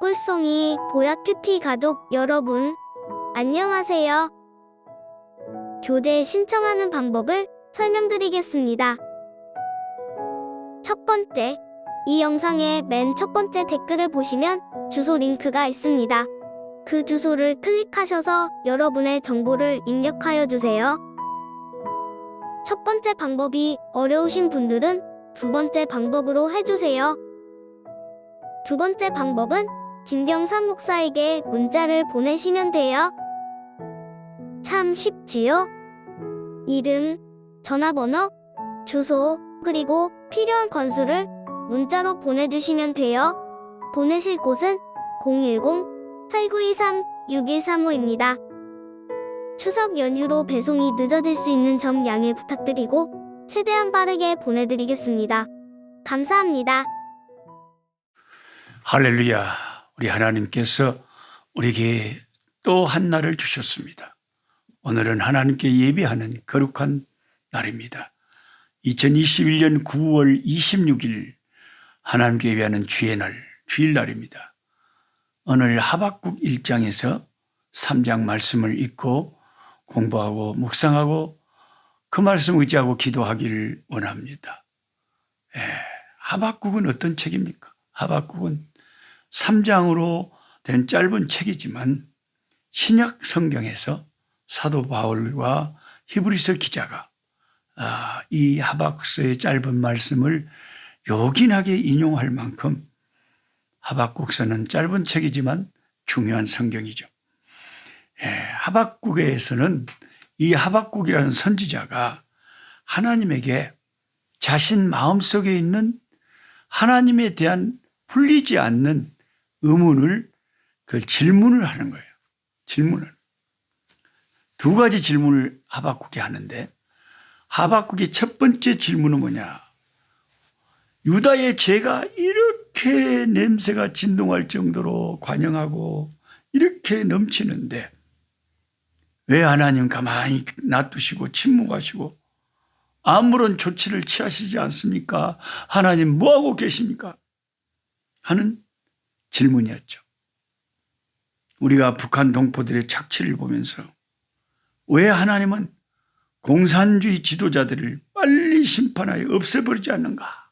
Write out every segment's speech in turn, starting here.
꿀송이 보약 큐티 가족 여러분, 안녕하세요. 교대 신청하는 방법을 설명드리겠습니다. 첫 번째, 이 영상의 맨 첫 번째 댓글을 보시면 주소 링크가 있습니다. 그 주소를 클릭하셔서 여러분의 정보를 입력하여 주세요. 첫 번째 방법이 어려우신 분들은 두 번째 방법으로 해주세요. 두 번째 방법은 김경삼 목사에게 문자를 보내시면 돼요. 참 쉽지요? 이름, 전화번호, 주소, 그리고 필요한 건수를 문자로 보내주시면 돼요. 보내실 곳은 010-8923-6135입니다. 추석 연휴로 배송이 늦어질 수 있는 점 양해 부탁드리고 최대한 빠르게 보내드리겠습니다. 감사합니다. 할렐루야. 우리 하나님께서 우리에게 또 한 날을 주셨습니다. 오늘은 하나님께 예배하는 거룩한 날입니다. 2021년 9월 26일 하나님께 예배하는 주의 날, 주일날입니다. 오늘 하박국 1장에서 3장 말씀을 읽고 공부하고 묵상하고 그 말씀 의지하고 기도하기를 원합니다. 예, 하박국은 어떤 책입니까? 하박국은 3장으로 된 짧은 책이지만 신약 성경에서 사도 바울과 히브리서 기자가 아, 이 하박국서의 짧은 말씀을 요긴하게 인용할 만큼 하박국서는 짧은 책이지만 중요한 성경이죠. 예, 하박국에서는 이 하박국이라는 선지자가 하나님에게 자신 마음속에 있는 하나님에 대한 풀리지 않는 의문을 그 질문을 하는 거예요. 질문을. 두 가지 질문을 하박국이 하는데 하박국의 첫 번째 질문은 뭐냐? 유다의 죄가 이렇게 냄새가 진동할 정도로 관영하고 이렇게 넘치는데 왜 하나님 가만히 놔두시고 침묵하시고 아무런 조치를 취하시지 않습니까? 하나님 뭐하고 계십니까? 하는 질문이었죠. 우리가 북한 동포들의 착취를 보면서 왜 하나님은 공산주의 지도자들을 빨리 심판하여 없애버리지 않는가?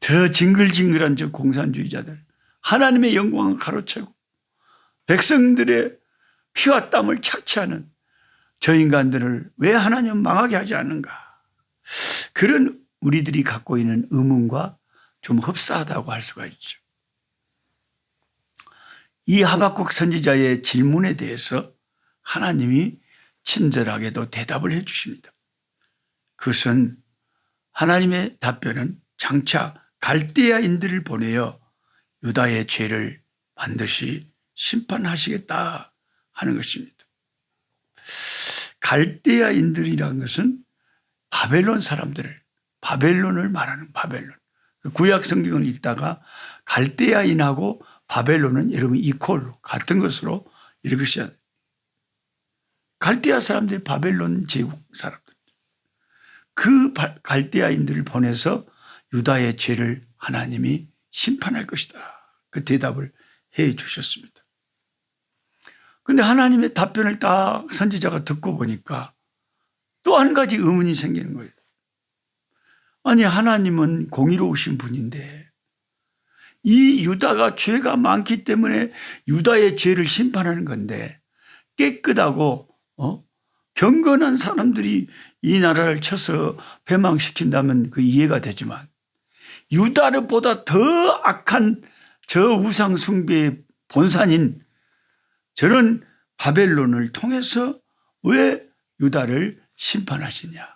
더 징글징글한 저 공산주의자들, 하나님의 영광을 가로채고 백성들의 피와 땀을 착취하는 저 인간들을 왜 하나님 망하게 하지 않는가? 그런 우리들이 갖고 있는 의문과 좀 흡사하다고 할 수가 있죠. 이 하박국 선지자의 질문에 대해서 하나님이 친절하게도 대답을 해 주십니다. 그것은 하나님의 답변은 장차 갈대아인들을 보내어 유다의 죄를 반드시 심판하시겠다 하는 것입니다. 갈대아인들이라는 것은 바벨론 사람들을 바벨론을 말하는 바벨론. 구약 성경을 읽다가 갈대아인하고 바벨론은 여러분 이퀄로 같은 것으로 읽으셔야 돼요. 갈대아 사람들이 바벨론 제국 사람들. 그 갈대아인들을 보내서 유다의 죄를 하나님이 심판할 것이다. 그 대답을 해 주셨습니다. 근데 하나님의 답변을 딱 선지자가 듣고 보니까 또 한 가지 의문이 생기는 거예요. 아니, 하나님은 공의로우신 분인데 이 유다가 죄가 많기 때문에 유다의 죄를 심판하는 건데 깨끗하고 어? 경건한 사람들이 이 나라를 쳐서 패망시킨다면 그 이해가 되지만 유다르보다 더 악한 저 우상 숭배의 본산인 저런 바벨론을 통해서 왜 유다를 심판하시냐?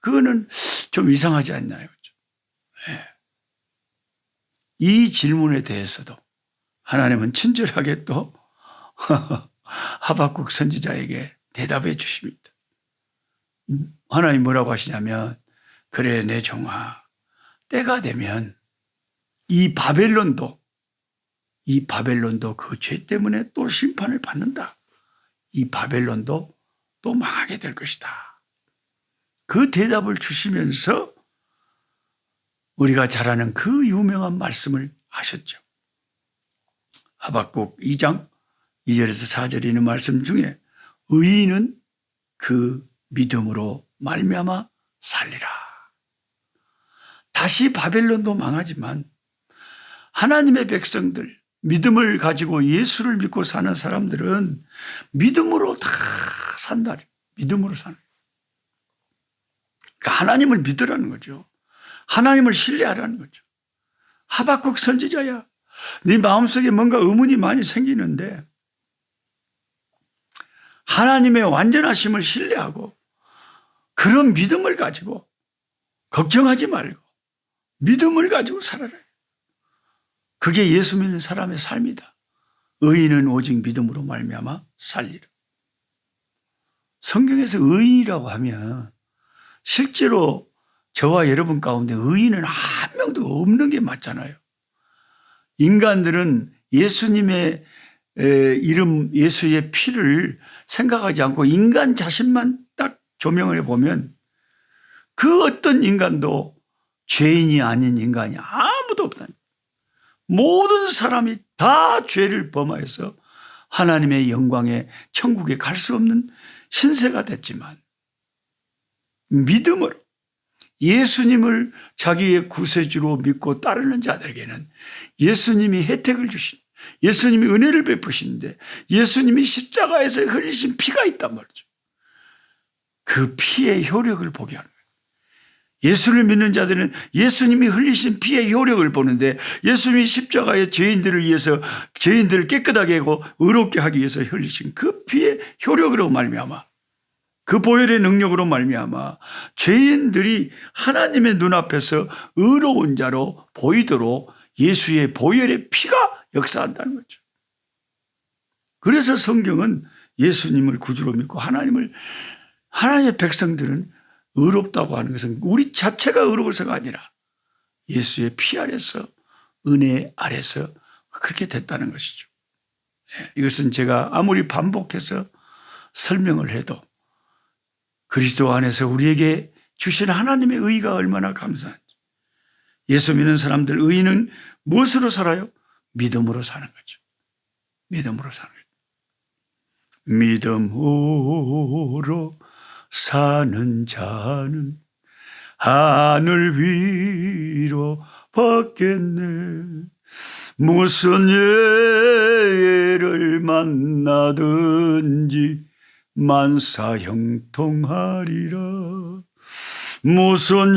그거는 좀 이상하지 않나요? 네. 이 질문에 대해서도 하나님은 친절하게 또 하박국 선지자에게 대답해 주십니다. 하나님 뭐라고 하시냐면 그래 내 종아 때가 되면 이 바벨론도 이 바벨론도 그 죄 때문에 또 심판을 받는다. 이 바벨론도 또 망하게 될 것이다. 그 대답을 주시면서 우리가 잘 아는 그 유명한 말씀을 하셨죠. 하박국 2장 2절에서 4절에 있는 말씀 중에 의인은 그 믿음으로 말미암아 살리라. 다시 바벨론도 망하지만 하나님의 백성들 믿음을 가지고 예수를 믿고 사는 사람들은 믿음으로 다 산다. 믿음으로 사는. 그러니까 하나님을 믿으라는 거죠. 하나님을 신뢰하라는 거죠. 하박국 선지자야. 네 마음속에 뭔가 의문이 많이 생기는데 하나님의 완전하심을 신뢰하고 그런 믿음을 가지고 걱정하지 말고 믿음을 가지고 살아라. 그게 예수 믿는 사람의 삶이다. 의인은 오직 믿음으로 말미암아 살리라. 성경에서 의인이라고 하면 실제로 저와 여러분 가운데 의인은 한 명도 없는 게 맞잖아요. 인간들은 예수님의 에, 이름 예수의 피를 생각하지 않고 인간 자신만 딱 조명을 해보면 그 어떤 인간도 죄인이 아닌 인간이 아무도 없다. 모든 사람이 다 죄를 범하여서 하나님의 영광의 천국에 갈 수 없는 신세가 됐지만 믿음으로 예수님을 자기의 구세주로 믿고 따르는 자들에게는 예수님이 혜택을 주신 예수님이 은혜를 베푸시는데 예수님이 십자가에서 흘리신 피가 있단 말이죠. 그 피의 효력을 보게 하는. 예수를 믿는 자들은 예수님이 흘리신 피의 효력을 보는데 예수님이 십자가에 죄인들을 위해서 죄인들을 깨끗하게 하고 의롭게 하기 위해서 흘리신 그 피의 효력으로 말미암아 그 보혈의 능력으로 말미암아 죄인들이 하나님의 눈앞에서 의로운 자로 보이도록 예수의 보혈의 피가 역사한다는 거죠. 그래서 성경은 예수님을 구주로 믿고 하나님을 하나님의 백성들은 의롭다고 하는 것은 우리 자체가 의로워서가 아니라 예수의 피 아래서 은혜 아래서 그렇게 됐다는 것이죠. 예, 이것은 제가 아무리 반복해서 설명을 해도 그리스도 안에서 우리에게 주신 하나님의 의가 얼마나 감사한지. 예수 믿는 사람들 의는 무엇으로 살아요? 믿음으로 사는 거죠. 믿음으로 사는 거죠. 믿음으로 사는 자는 하늘 위로 받겠네. 무슨 예를 만나든지 만사 형통하리라. 무슨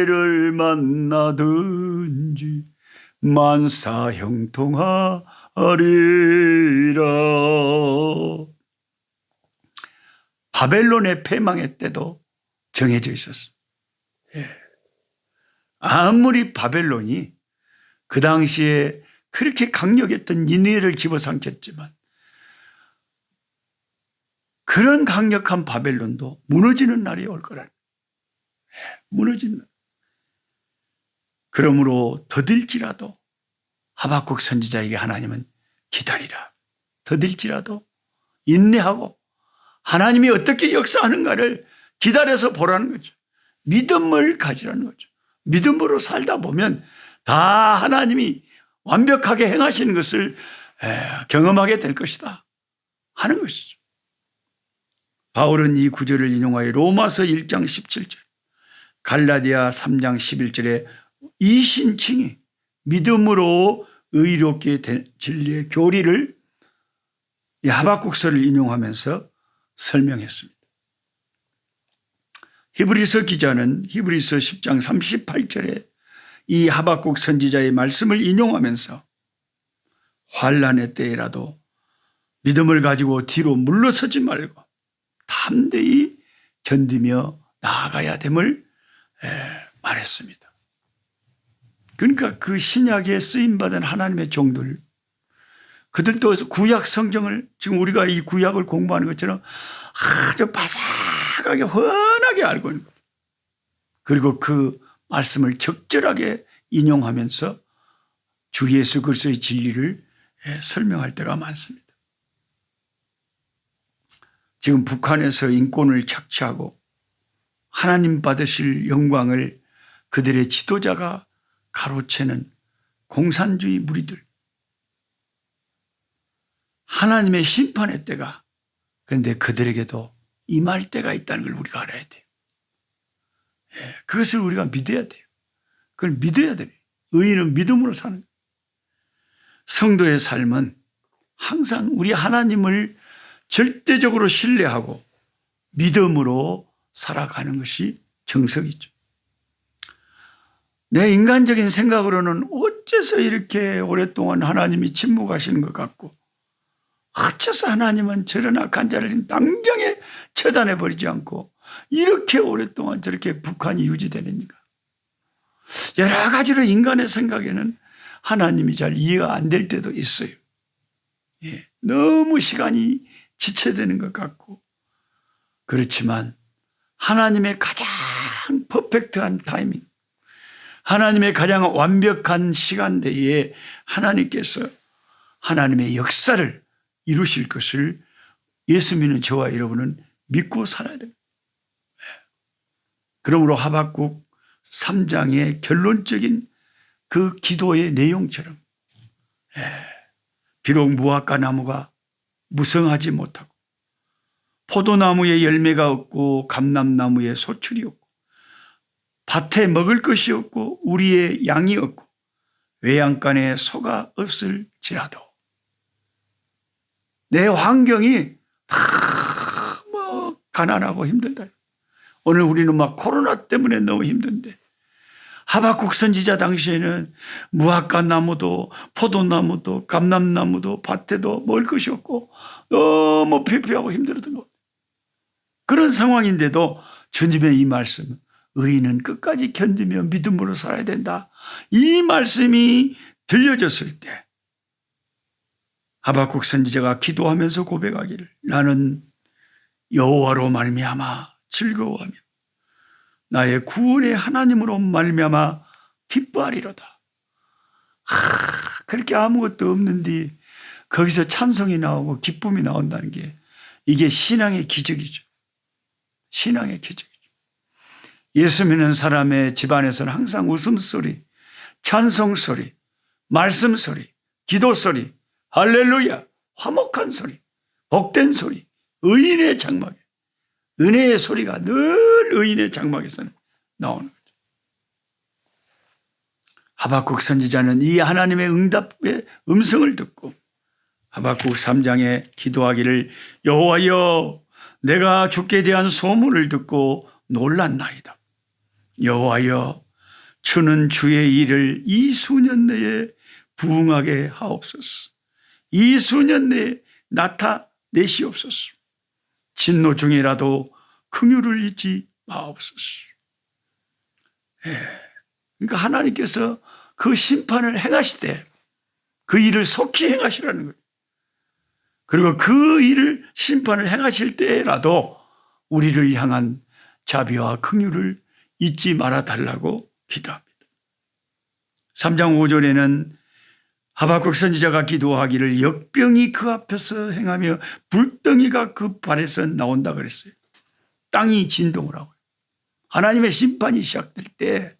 예를 만나든지 만사 형통하리라. 바벨론의 패망의 때도 정해져 있었습니다. 예. 아무리 바벨론이 그 당시에 그렇게 강력했던 니네를 집어삼켰지만 그런 강력한 바벨론도 무너지는 날이 올 거라. 예, 무너지는 날. 그러므로 더딜지라도 하박국 선지자에게 하나님은 기다리라. 더딜지라도 인내하고 하나님이 어떻게 역사하는가를 기다려서 보라는 거죠. 믿음을 가지라는 거죠. 믿음으로 살다 보면 다 하나님이 완벽하게 행하시는 것을 경험하게 될 것이다 하는 것이죠. 바울은 이 구절을 인용하여 로마서 1장 17절, 갈라디아 3장 11절에 이 신칭이 믿음으로 의롭게 된 진리의 교리를 이 하박국서를 인용하면서 설명했습니다. 히브리서 기자는 히브리서 10장 38절에 이 하박국 선지자의 말씀을 인용하면서 환란의 때에라도 믿음을 가지고 뒤로 물러서지 말고 담대히 견디며 나아가야 됨을 말했습니다. 그러니까 그 신약에 쓰임받은 하나님의 종들, 그들도 구약 성경을 지금 우리가 이 구약을 공부하는 것처럼 아주 바삭하게 훤하게 알고 있는. 그리고 그 말씀을 적절하게 인용하면서 주 예수 그리스도의 진리를 설명할 때가 많습니다. 지금 북한에서 인권을 착취하고 하나님 받으실 영광을 그들의 지도자가 가로채는 공산주의 무리들, 하나님의 심판의 때가 그런데 그들에게도 임할 때가 있다는 걸 우리가 알아야 돼요. 예, 그것을 우리가 믿어야 돼요. 그걸 믿어야 돼요. 의인은 믿음으로 사는 거예요. 성도의 삶은 항상 우리 하나님을 절대적으로 신뢰하고 믿음으로 살아가는 것이 정석이죠. 내 인간적인 생각으로는 어째서 이렇게 오랫동안 하나님이 침묵하시는 것 같고 어째서 하나님은 저런 악한 자를 당장에 처단해 버리지 않고 이렇게 오랫동안 저렇게 북한이 유지되는가 여러 가지로 인간의 생각에는 하나님이 잘 이해가 안 될 때도 있어요. 예, 너무 시간이 지체되는 것 같고. 그렇지만 하나님의 가장 퍼펙트한 타이밍 하나님의 가장 완벽한 시간대에 하나님께서 하나님의 역사를 이루실 것을 예수 믿는 저와 여러분은 믿고 살아야 됩니다. 그러므로 하박국 3장의 결론적인 그 기도의 내용처럼 예, 비록 무화과 나무가 무성하지 못하고 포도나무에 열매가 없고 감람나무에 소출이 없고 밭에 먹을 것이 없고 우리의 양이 없고 외양간에 소가 없을지라도 내 환경이 다뭐 가난하고 힘들다. 오늘 우리는 막 코로나 때문에 너무 힘든데 하박국 선지자 당시에는 무화과 나무도 포도나무도 감람나무도 밭에도 먹을 것이 없고 너무 피폐하고 힘들었던 것. 그런 상황인데도 주님의 이 말씀, 의인은 끝까지 견디며 믿음으로 살아야 된다. 이 말씀이 들려졌을 때 하박국 선지자가 기도하면서 고백하기를 나는 여호와로 말미암아 즐거워하며 나의 구원의 하나님으로 말미암아 기뻐하리로다. 하, 그렇게 아무것도 없는데 거기서 찬송이 나오고 기쁨이 나온다는 게 이게 신앙의 기적이죠. 신앙의 기적이죠. 예수 믿는 사람의 집안에서는 항상 웃음소리, 찬송소리, 말씀소리, 기도소리, 할렐루야, 화목한 소리, 복된 소리, 의인의 장막에, 은혜의 소리가 늘 의인의 장막에서는 나오는 거죠. 하박국 선지자는 이 하나님의 응답의 음성을 듣고 하박국 3장에 기도하기를 여호와여 내가 주께 대한 소문을 듣고 놀랐나이다. 여호와여 주는 주의 일을 이 수년 내에 부응하게 하옵소서. 이 수년 내에 나타내시옵소서. 진노 중이라도 긍휼을 잊지 마옵소서. 예. 그러니까 하나님께서 그 심판을 행하시되 그 일을 속히 행하시라는 거예요. 그리고 그 일을 심판을 행하실 때라도 우리를 향한 자비와 긍휼을 잊지 말아 달라고 기도합니다. 3장 5절에는 하박국 선지자가 기도하기를 역병이 그 앞에서 행하며 불덩이가 그 발에서 나온다 그랬어요. 땅이 진동을 하고 하나님의 심판이 시작될 때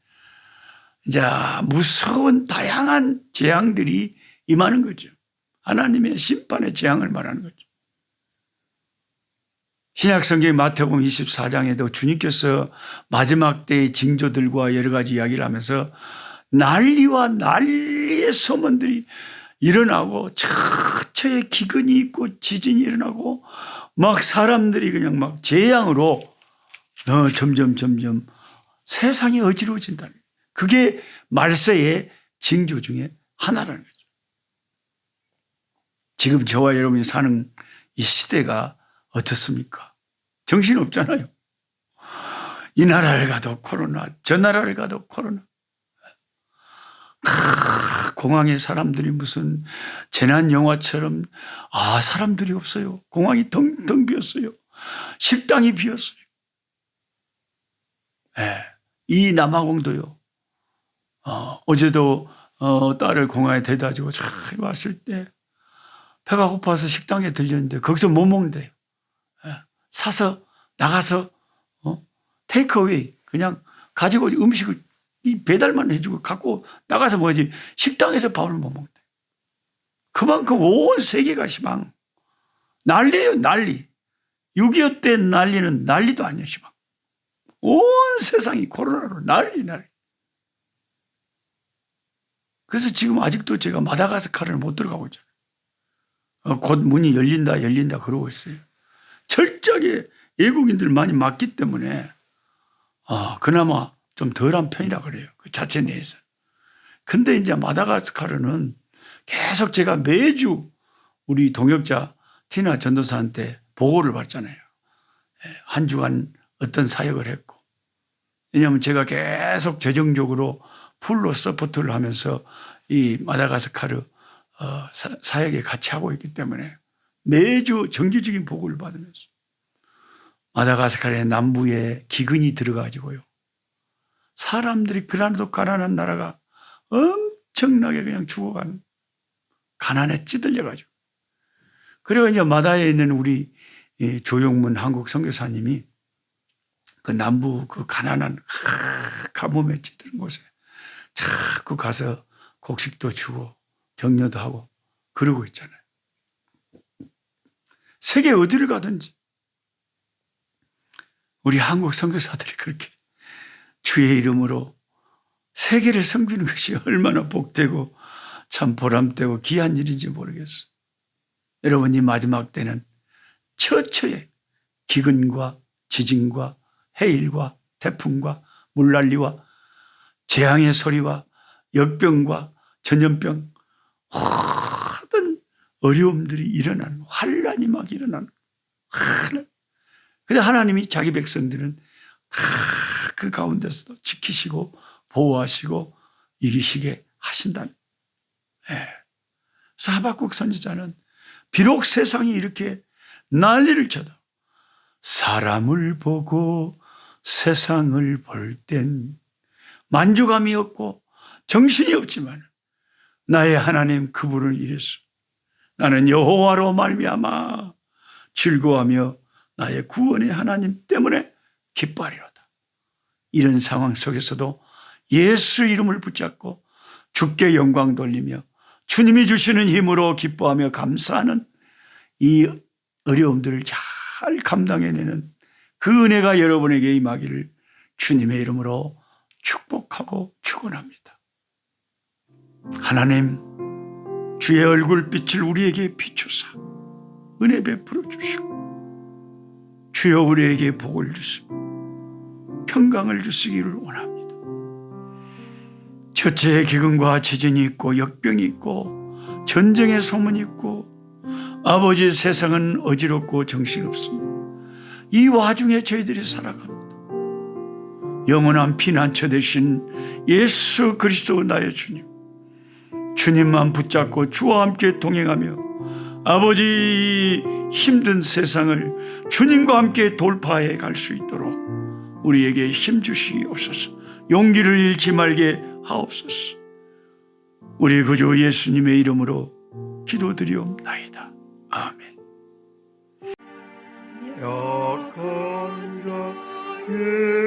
이제 무서운 다양한 재앙들이 임하는 거죠. 하나님의 심판의 재앙을 말하는 거죠. 신약 성경 마태복음 24장에도 주님께서 마지막 때의 징조들과 여러 가지 이야기를 하면서 난리와 난리의 소문들이 일어나고 처처의 기근이 있고 지진이 일어나고 막 사람들이 그냥 막 재앙으로 어, 점점 점점 세상이 어지러워진다는 거예요. 그게 말세의 징조 중에 하나라는 거죠. 지금 저와 여러분이 사는 이 시대가 어떻습니까? 정신 없잖아요. 이 나라를 가도 코로나, 저 나라를 가도 코로나. 크, 공항에 사람들이 무슨 재난 영화처럼 아 사람들이 없어요. 공항이 덩덩 비었어요. 식당이 비었어요. 예, 이 남아공도요. 어, 어제도 어, 딸을 공항에 데려다 주고 잘 왔을 때 배가 고파서 식당에 들렸는데 거기서 못 먹는데요. 예, 사서 나가서 어? 테이크어웨이 그냥 가지고 음식을 이 배달만 해주고 갖고 나가서 뭐지 식당에서 밥을 못 먹대. 그만큼 온 세계가 시방 난리예요, 난리. 6.25 때 난리는 난리도 아니야, 시방. 온 세상이 코로나로 난리, 난리. 그래서 지금 아직도 제가 마다가스카르를 못 들어가고 있잖아요. 어, 곧 문이 열린다, 열린다 그러고 있어요. 철저하게 외국인들 많이 맞기 때문에, 아, 그나마 좀 덜한 편이라 그래요. 그 자체 내에서. 근데 이제 마다가스카르는 계속 제가 매주 우리 동역자 티나 전도사한테 보고를 받잖아요. 예, 한 주간 어떤 사역을 했고. 왜냐하면 제가 계속 재정적으로 풀로 서포트를 하면서 이 마다가스카르 어, 사- 사역에 같이 하고 있기 때문에 매주 정기적인 보고를 받으면서 마다가스카르의 남부에 기근이 들어가지고요. 사람들이 그나도 가난한 나라가 엄청나게 그냥 죽어가는 가난에 찌들려가지고. 그리고 이제 마다에 있는 우리 이 조용문 한국 선교사님이 그 남부 그 가난한 하, 가뭄에 찌드는 곳에 자꾸 가서 곡식도 주고 격려도 하고 그러고 있잖아요. 세계 어디를 가든지 우리 한국 선교사들이 그렇게 주의 이름으로 세계를 섬기는 것이 얼마나 복되고 참 보람되고 귀한 일인지 모르겠어. 여러분 이 마지막 때는 처처에 기근과 지진과 해일과 태풍과 물난리와 재앙의 소리와 역병과 전염병 모든 어려움들이 일어나는 환란이 막 일어나는 환란. 근데 하나님이 자기 백성들은 다 그 가운데서도 지키시고 보호하시고 이기시게 하신다는. 예. 하박국 선지자는 비록 세상이 이렇게 난리를 쳐도 사람을 보고 세상을 볼 땐 만족감이 없고 정신이 없지만 나의 하나님 그분을 이랬어. 나는 여호와로 말미암아 즐거워하며 나의 구원의 하나님 때문에 기뻐하리로다. 이런 상황 속에서도 예수 이름을 붙잡고 주께 영광 돌리며 주님이 주시는 힘으로 기뻐하며 감사하는 이 어려움들을 잘 감당해내는 그 은혜가 여러분에게 임하기를 주님의 이름으로 축복하고 축원합니다. 하나님 주의 얼굴빛을 우리에게 비추사 은혜 베풀어 주시고 주여 우리에게 복을 주시고 평강을 주시기를 원합니다. 첫째의 기근과 지진이 있고 역병이 있고 전쟁의 소문이 있고 아버지 세상은 어지럽고 정신없습니다. 이 와중에 저희들이 살아갑니다. 영원한 피난처 되신 예수 그리스도 나의 주님. 주님만 붙잡고 주와 함께 동행하며 아버지 힘든 세상을 주님과 함께 돌파해 갈 수 있도록 우리에게 힘 주시옵소서. 용기를 잃지 말게 하옵소서. 우리 구주 예수님의 이름으로 기도드리옵나이다. 아멘. 약한 자 예.